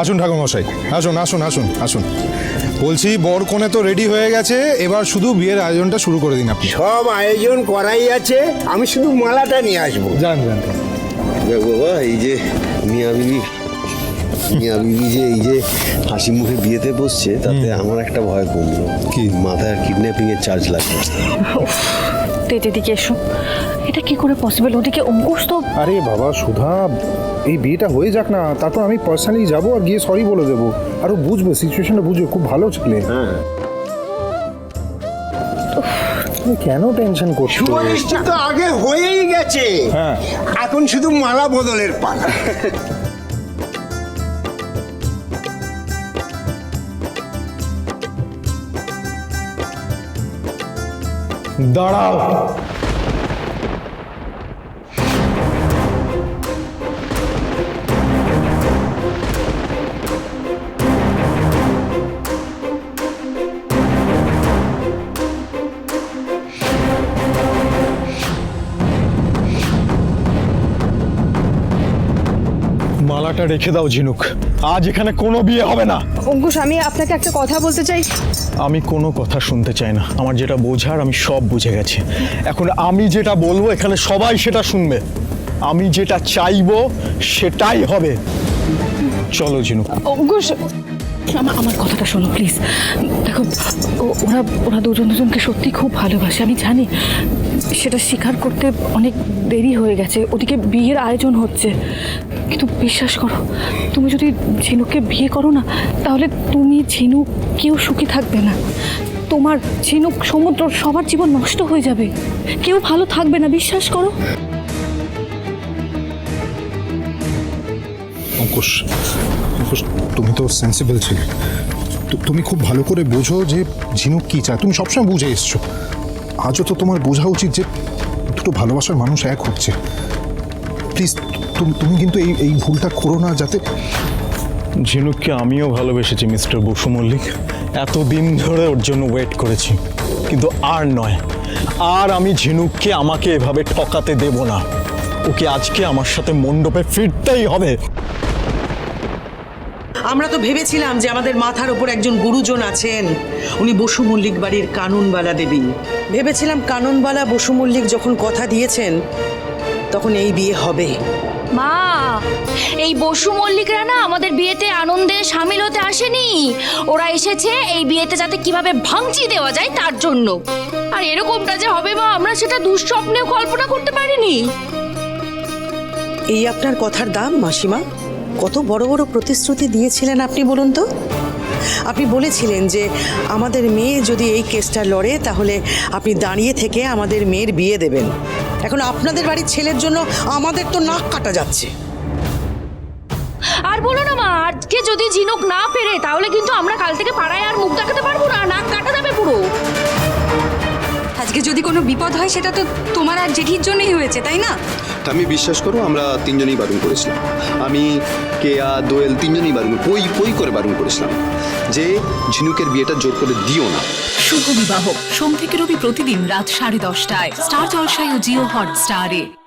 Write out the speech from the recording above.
আসুন ঠাকুর মশাই আসুন আসুন আসুন আসুন। বলছি বর কোণে তো রেডি হয়ে গেছে এবার শুধু বিয়ের আয়োজনটা শুরু করে দিন আপনি। সব আয়োজন করাই আছে আমি শুধু মালাটা নিয়ে আসব। যান যান। দেখ বাবা এই যে মিয়া বিবি মিয়া বিবি যে এই যে হাসি মুখে বিয়েতে বসছে তাতে আমার একটা ভয় কমলো। কি? মাথায় কিডন্যাপিং এর চার্জ লাগবে তেতে দিকে এসো। এটা কি করে পসিবল ওদিকে অঙ্কুশ তো আরে বাবা সুধা এই বিয়েটা হয়ে যাক না তারপর আমি পার্সোনালি যাব আর গিয়ে সরি বলে দেবো। আর বুঝবে সিচুয়েশনটা বুঝবে খুব ভালো ছেলে। তুমি কেন টেনশন করছ? শুভ তো আগে হয়েই গেছে। হ্যাঁ। এখন শুধু মালা বদলের পালা। দাঁড়াও মালাটা রেখে দাও ঝিনুক। আজ এখানে কোনো বিয়ে হবে না। অঙ্কুশ আমি আপনাকে একটা কথা বলতে চাই। আমি কোনো কথা শুনতে চাই না। আমার যেটা বোঝার আমি সব বুঝে গেছি। এখন আমি যেটা বলব এখানে সবাই সেটা শুনবে। আমি যেটা চাইব সেটাই হবে। চলো ঝিনুক। অঙ্কুশ আমার আমার কথাটা শোনো প্লিজ দেখো ও- ওরা ওরা দুজন দুজনকে সত্যি খুব ভালোবাসে। আমি জানি সেটা স্বীকার করতে অনেক দেরি হয়ে গেছে। ওদিকে বিয়ের আয়োজন হচ্ছে। কিন্তু বিশ্বাস করো, তুমি যদি ঝিনুককে বিয়ে করো না, তাহলে তুমি ঝিনুক কেউ সুখী থাকবে না। তোমার ঝিনুক সমুদ্র সবার জীবন নষ্ট হয়ে যাবে। কেউ ভালো থাকবে না, বিশ্বাস করো। অঙ্কুশ অঙ্কুশ, তুমি তো সেন্সিবল ছিলে। তুমি খুব ভালো করে বোঝো যে ঝিনুক কি চায়। তুমি সবসময় বুঝে এসছো। আজও তো তোমার বোঝা উচিত যে দুটো ভালোবাসার মানুষ এক হচ্ছে। প্লিজ তুমি তুমি কিন্তু এই এই ভুলটা করো না যাতে ঝিনুককে আমিও ভালোবেসেছি মিস্টার বসু মল্লিক। এতদিন ধরে ওর জন্য ওয়েট করেছি কিন্তু আর নয়। আর আমি ঝিনুককে আমাকে এভাবে ঠকাতে দেব না। ওকে আজকে আমার সাথে মণ্ডপে ফিরতেই হবে। আমরা তো ভেবেছিলাম যে আমাদের মাথার ওপর একজন গুরুজন আছেন। উনি বসু মল্লিক বাড়ির কানুনবালা দেবী। ভেবেছিলাম কানুনবালা বসু মল্লিক যখন কথা দিয়েছেন তখন এই বিয়ে হবে। মা এই বসু মল্লিকরা না আমাদের বিয়েতে আনন্দে সামিল হতে আসেনি। ওরা এসেছে এই বিয়েতে যাতে কীভাবে ভাঙচি দেওয়া যায় তার জন্য। আর এরকমটা যে হবে মা আমরা সেটা দুঃস্বপ্নেও কল্পনা করতে পারিনি। এই আপনার কথার দাম মাসিমা। কত বড় বড় প্রতিশ্রুতি দিয়েছিলেন আপনি বলুন তো? আপনি বলেছিলেন যে আমাদের মেয়ে যদি এই কেসটা লড়ে তাহলে আপনি দাঁড়িয়ে থেকে আমাদের মেয়ের বিয়ে দেবেন। এখন আপনাদের বাড়ির ছেলের জন্য আমাদের তো নাক কাটা যাচ্ছে। আর বলো না মা, আজকে যদি ঝিনুক না পেরে, তাহলে কিন্তু আমরা কাল থেকে পাড়ায় আর মুখ যদি কোনো বিপদ হয় সেটা তো তোমার আর জেঠির জন্যই হয়েছে তাই না? তা আমি বিশ্বাস করো আমরা তিনজনেই বারণ করেছিলাম। আমি কেয়া দোয়েল তিনজনই বারণ পই পই করে বারণ করেছিলাম। যে ঝিনুকের বিয়েটা জোর করে দিও না। শুভ বিবাহ। সোম থেকে রবি প্রতিদিন রাত সাড়ে দশটায়। স্টার জলসায় ও জিও হট স্টারে।